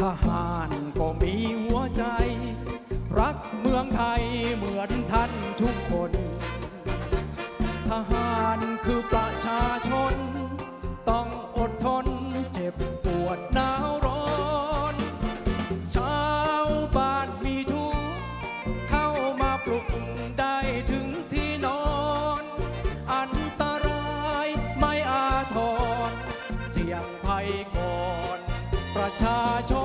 ทหารก็มีหัวใจ รักเมืองไทยเหมือนท่านทุกคน ทหารคือประชาชน ต้องอดทนเจ็บปวดหนาวร้อนชาวบ้านมีทุกข์เข้ามาปลุกได้ถึงที่นอน อันตรายไม่อาทรเสี่ยงภัยก่อน ประชาชน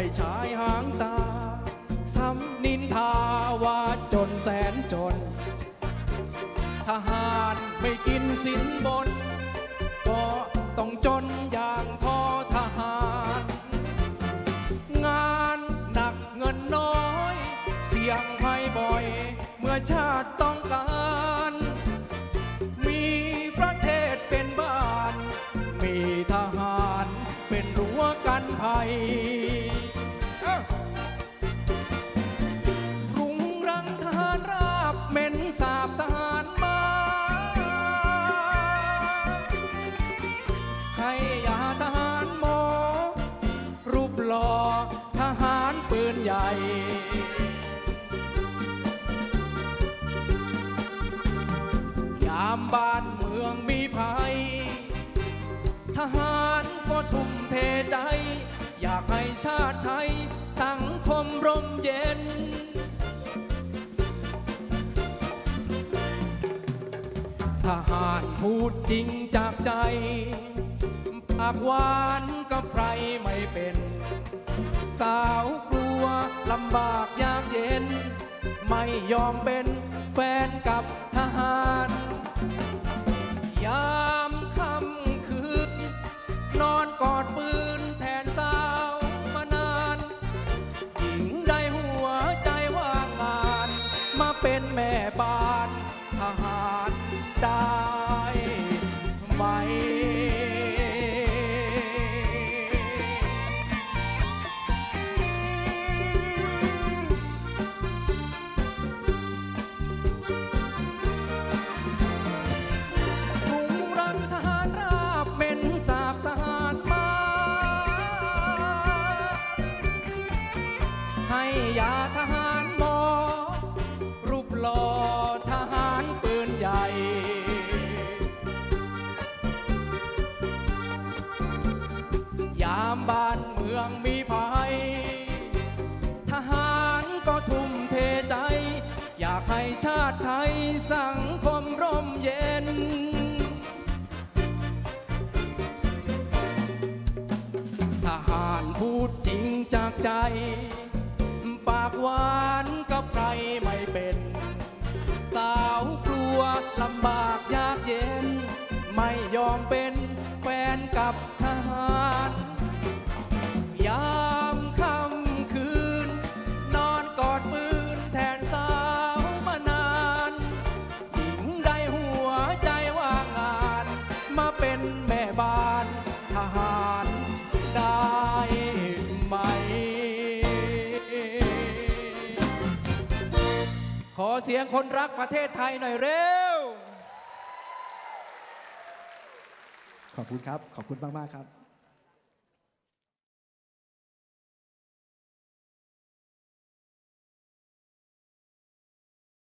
ไม่ใช้หางตาซ้ำนินทาว่าจนแสนจน ทหารไม่กินสินบนก็ต้องจนอย่างทอทหาร งานหนักเงินน้อย เสี่ยงภัยบ่อย เมื่อชาติต้องามบ้านเมืองมีภัย ทหารก็ทุ่มเทใจ อยากให้ชาติไทย สังคมร่มเย็น ทหารพูดจริงจากใจ ปากหวานกับใครไม่เป็น สาวกลัวลำบากยากเย็น ไม่ยอมเป็นแฟนกับารยามค่ำคืน นอนกอดปืนแทนสาวมานานหญิงได้หัวใจว่างงาน มาเป็นแม่บ้านทหารได้ามบ้านเมืองมีภัย ทหารก็ทุ่มเทใจ อยากให้ชาติไทยสังคมร่มเย็น ทหารพูดจริงจากใจ ปากหวานกับใครไม่เป็น สาวกลัวลำบากยากเย็น ไม่ยอมเป็นแฟนกับ บ้านทหารได้ไหม ขอเสียงคนรักประเทศไทยหน่อยเร็ว ขอบคุณครับ ขอบคุณมาก ๆ ครับ